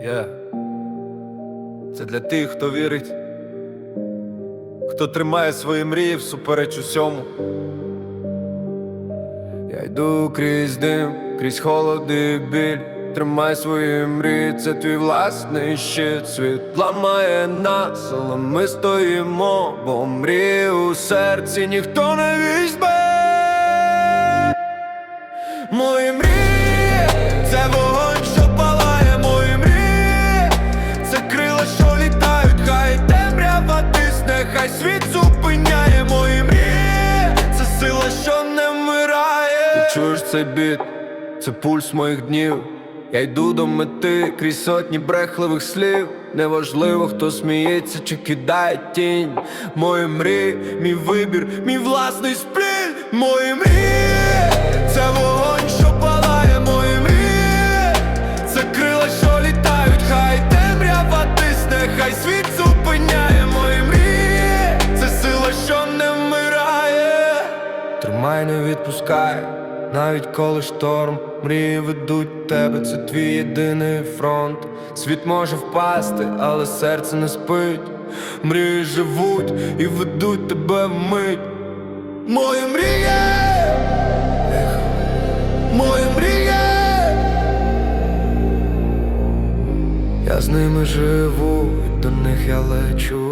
Yeah. Це для тих, хто вірить, хто тримає свої мрії всупереч усьому. Я йду крізь дим, крізь холод і біль. Тримай свої мрії, це твій власний щит. Світ ламає нас, але ми стоїмо, бо мрії у серці ніхто не візьме. Мої мрії, це вогонь, тисне, хай світ зупиняє мої мрії, це сила, що не вмирає. Ти чуєш цей біт, це пульс моїх днів. Я йду до мети крізь сотні брехливих слів. Неважливо, хто сміється чи кидає тінь. Мої мрії, мій вибір, мій власний сплін. Мої мрії, Тримай, не відпускай, навіть коли шторм, мрії ведуть тебе, це твій єдиний фронт. Світ може впасти, але серце не спить. Мрії живуть і ведуть тебе вмить. Мої мрії, Ехо. мої мрії. Я з ними живу, і до них я лечу.